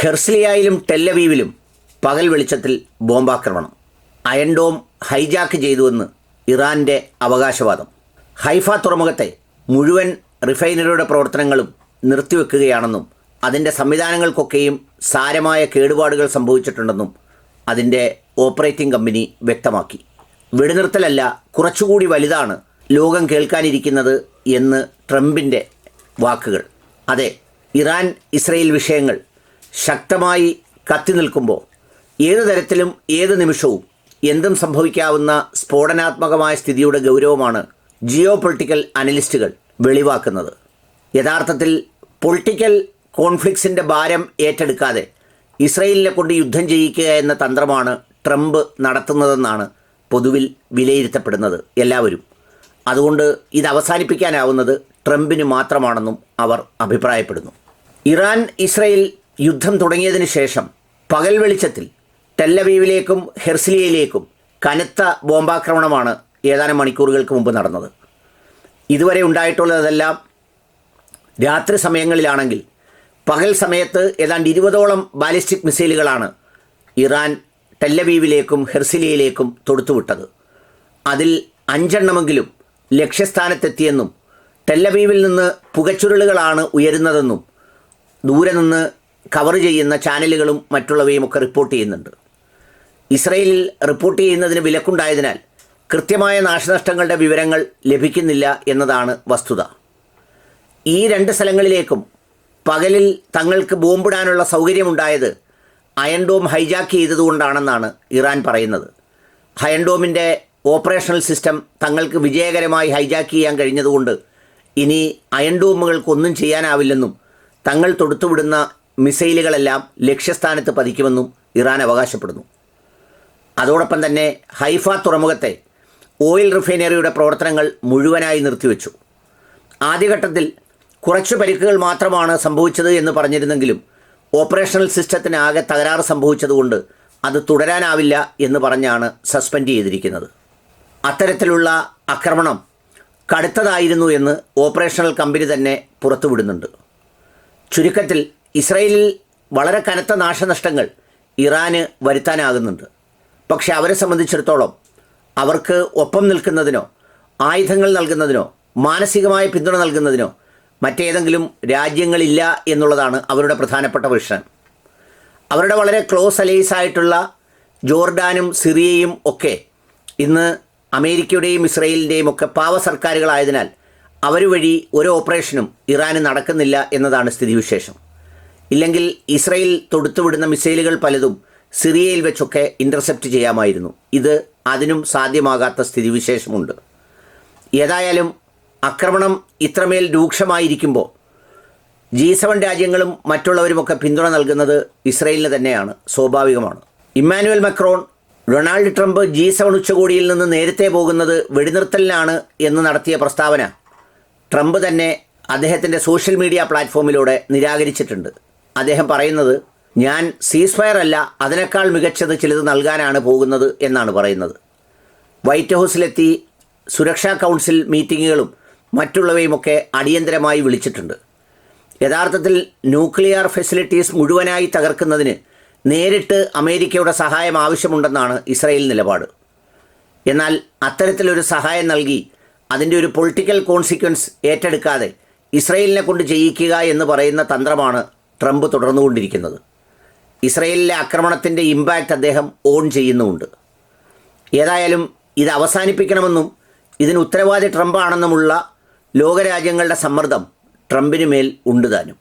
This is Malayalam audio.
ഹെർസ്ലിയായിലും ടെല്ലവീവിലും പകൽ വെളിച്ചത്തിൽ ബോംബാക്രമണം. അയൻഡോം ഹൈജാക്ക് ചെയ്തുവെന്ന് ഇറാന്റെ അവകാശവാദം. ഹൈഫ തുറമുഖത്തെ മുഴുവൻ റിഫൈനറിയുടെ പ്രവർത്തനങ്ങളും നിർത്തിവെക്കുകയാണെന്നും അതിന്റെ സംവിധാനങ്ങൾക്കൊക്കെയും സാരമായ കേടുപാടുകൾ സംഭവിച്ചിട്ടുണ്ടെന്നും അതിന്റെ ഓപ്പറേറ്റിംഗ് കമ്പനി വ്യക്തമാക്കി. വെടിനിർത്തലല്ല കുറച്ചുകൂടി വലുതാണ് ലോകം കേൾക്കാനിരിക്കുന്നത് എന്ന് ട്രംപിന്റെ വാക്കുകൾ. അതെ ഇറാൻ ഇസ്രയേൽ വിഷയങ്ങൾ ശക്തമായി കത്തി നിൽക്കുമ്പോൾ ഏതു തരത്തിലും ഏത് നിമിഷവും എന്തും സംഭവിക്കാവുന്ന സ്ഫോടനാത്മകമായ സ്ഥിതിയുടെ ഗൗരവമാണ് ജിയോ പൊളിറ്റിക്കൽ അനലിസ്റ്റുകൾ വെളിവാക്കുന്നത്. യഥാർത്ഥത്തിൽ പൊളിറ്റിക്കൽ കോൺഫ്ലിക്ട്സിന്റെ ഭാരം ഏറ്റെടുക്കാതെ ഇസ്രയേലിനെ കൊണ്ട് യുദ്ധം ചെയ്യിക്കുക എന്ന തന്ത്രമാണ് ട്രംപ് നടത്തുന്നതെന്നാണ് പൊതുവിൽ വിലയിരുത്തപ്പെടുന്നത് എല്ലാവരും. അതുകൊണ്ട് ഇത് അവസാനിപ്പിക്കാനാവുന്നത് ട്രംപിന് മാത്രമാണെന്നും അവർ അഭിപ്രായപ്പെടുന്നു. ഇറാൻ ഇസ്രയേൽ യുദ്ധം തുടങ്ങിയതിന് ശേഷം പകൽ വെളിച്ചത്തിൽ ടെല്ലവീവിലേക്കും ഹെർസിലിയയിലേക്കും കനത്ത ബോംബാക്രമണമാണ് ഏതാനും മണിക്കൂറുകൾക്ക് മുമ്പ് നടന്നത്. ഇതുവരെ ഉണ്ടായിട്ടുള്ളതെല്ലാം രാത്രി സമയങ്ങളിലാണെങ്കിൽ പകൽ സമയത്ത് ഏതാണ്ട് ഇരുപതോളം ബാലിസ്റ്റിക് മിസൈലുകളാണ് ഇറാൻ ടെല്ലവീവിലേക്കും ഹെർസിലിയയിലേക്കും തൊടുത്തുവിട്ടത്. അതിൽ അഞ്ചെണ്ണമെങ്കിലും ലക്ഷ്യസ്ഥാനത്തെത്തിയെന്നും ടെല്ലവീവിൽ നിന്ന് പുകച്ചുരുളുകളാണ് ഉയരുന്നതെന്നും ദൂരെ നിന്ന് കവർ ചെയ്യുന്ന ചാനലുകളും മറ്റുള്ളവയും ഒക്കെ റിപ്പോർട്ട് ചെയ്യുന്നുണ്ട്. ഇസ്രയേലിൽ റിപ്പോർട്ട് ചെയ്യുന്നതിന് വിലക്കുണ്ടായതിനാൽ കൃത്യമായ നാശനഷ്ടങ്ങളുടെ വിവരങ്ങൾ ലഭിക്കുന്നില്ല എന്നതാണ് വസ്തുത. ഈ രണ്ട് സ്ഥലങ്ങളിലേക്കും പകലിൽ തങ്ങൾക്ക് ബോംബിടാനുള്ള സൗകര്യമുണ്ടായത് അയൺഡോം ഹൈജാക്ക് ചെയ്തതുകൊണ്ടാണെന്നാണ് ഇറാൻ പറയുന്നത്. അയൺഡോമിന്റെ ഓപ്പറേഷണൽ സിസ്റ്റം തങ്ങൾക്ക് വിജയകരമായി ഹൈജാക്ക് ചെയ്യാൻ കഴിഞ്ഞതുകൊണ്ട് ഇനി അയൺഡോമുകൾക്കൊന്നും ചെയ്യാനാവില്ലെന്നും തങ്ങൾ തൊടുത്തുവിടുന്ന മിസൈലുകളെല്ലാം ലക്ഷ്യസ്ഥാനത്ത് പതിക്കുമെന്നും ഇറാൻ അവകാശപ്പെടുന്നു. അതോടൊപ്പം തന്നെ ഹൈഫ തുറമുഖത്തെ ഓയിൽ റിഫൈനറിയുടെ പ്രവർത്തനങ്ങൾ മുഴുവനായി നിർത്തിവെച്ചു. ആദ്യഘട്ടത്തിൽ കുറച്ച് പരിക്കുകൾ മാത്രമാണ് സംഭവിച്ചത് എന്ന് പറഞ്ഞിരുന്നെങ്കിലും ഓപ്പറേഷണൽ സിസ്റ്റത്തിന് ആകെ തകരാറ് സംഭവിച്ചതുകൊണ്ട് അത് തുടരാനാവില്ല എന്ന് പറഞ്ഞാണ് സസ്പെൻഡ് ചെയ്തിരിക്കുന്നത്. അത്തരത്തിലുള്ള ആക്രമണം കടുത്തതായിരുന്നു എന്ന് ഓപ്പറേഷണൽ കമ്പനി തന്നെ പുറത്തുവിടുന്നുണ്ട്. ചുരുക്കത്തിൽ ഇസ്രയേലിൽ വളരെ കനത്ത നാശനഷ്ടങ്ങൾ ഇറാന് വരുത്താനാകുന്നുണ്ട്. പക്ഷെ അവരെ സംബന്ധിച്ചിടത്തോളം അവർക്ക് ഒപ്പം നിൽക്കുന്നതിനോ ആയുധങ്ങൾ നൽകുന്നതിനോ മാനസികമായ പിന്തുണ നൽകുന്നതിനോ മറ്റേതെങ്കിലും രാജ്യങ്ങളില്ല എന്നുള്ളതാണ് അവരുടെ പ്രധാനപ്പെട്ട വിഷയം അവരുടെ വളരെ ക്ലോസ് അലൈസ് ആയിട്ടുള്ള ജോർഡാനും സിറിയയും ഒക്കെ ഇന്ന് അമേരിക്കയുടെയും ഇസ്രയേലിന്റെയും ഒക്കെ പാവ സർക്കാരുകളായതിനാൽ അവർ വഴി ഒരു ഓപ്പറേഷനും ഇറാന് നടക്കുന്നില്ല എന്നതാണ് സ്ഥിതിവിശേഷം. ഇല്ലെങ്കിൽ ഇസ്രയേൽ തൊടുത്തുവിടുന്ന മിസൈലുകൾ പലതും സിറിയയിൽ വെച്ചൊക്കെ ഇന്റർസെപ്റ്റ് ചെയ്യാമായിരുന്നു. ഇത് അതിനും സാധ്യമാകാത്ത സ്ഥിതിവിശേഷമുണ്ട്. ഏതായാലും ആക്രമണം ഇത്രമേൽ രൂക്ഷമായിരിക്കുമ്പോൾ ജി സെവൻ രാജ്യങ്ങളും മറ്റുള്ളവരുമൊക്കെ പിന്തുണ നൽകുന്നത് ഇസ്രയേലിന് തന്നെയാണ് സ്വാഭാവികമാണ്. Emmanuel Macron Donald Trump G seven ഉച്ചകോടിയിൽ നിന്ന് നേരത്തെ പോകുന്നത് വെടിനിർത്തലിനാണ് എന്ന് നടത്തിയ പ്രസ്താവന ട്രംപ് തന്നെ അദ്ദേഹത്തിന്റെ സോഷ്യൽ മീഡിയ പ്ലാറ്റ്ഫോമിലൂടെ നിരാകരിച്ചിട്ടുണ്ട്. അദ്ദേഹം പറയുന്നത് ഞാൻ സീസ്ഫയർ അല്ല അതിനേക്കാൾ മികച്ചത് ചിലത് നൽകാനാണ് പോകുന്നത് എന്നാണ് പറയുന്നത്. വൈറ്റ് ഹൗസിലെത്തി സുരക്ഷാ കൗൺസിൽ മീറ്റിങ്ങുകളും മറ്റുള്ളവയുമൊക്കെ അടിയന്തരമായി വിളിച്ചിട്ടുണ്ട്. യഥാർത്ഥത്തിൽ ന്യൂക്ലിയർ ഫെസിലിറ്റീസ് മുഴുവനായി തകർക്കുന്നതിന് നേരിട്ട് അമേരിക്കയുടെ സഹായം ആവശ്യമുണ്ടെന്നാണ് ഇസ്രായേൽ നിലപാട്. എന്നാൽ അത്തരത്തിലൊരു സഹായം നൽകി അതിന്റെ ഒരു പൊളിറ്റിക്കൽ കോൺസിക്വൻസ് ഏറ്റെടുക്കാതെ ഇസ്രയേലിനെ കൊണ്ട് ചെയ്യിക്കുക എന്ന് പറയുന്ന തന്ത്രമാണ് ട്രംപ് തുടർന്നുകൊണ്ടിരിക്കുന്നത്. ഇസ്രയേലിലെ ആക്രമണത്തിന്റെ ഇമ്പാക്റ്റ് അദ്ദേഹം ഓൺ ചെയ്യുന്നുമുണ്ട്. ഏതായാലും ഇത് അവസാനിപ്പിക്കണമെന്നും ഇതിന് ഉത്തരവാദി ട്രംപാണെന്നുമുള്ള ലോകരാജ്യങ്ങളുടെ സമ്മർദ്ദം ട്രംപിന് മേൽ ഉണ്ട് താനും.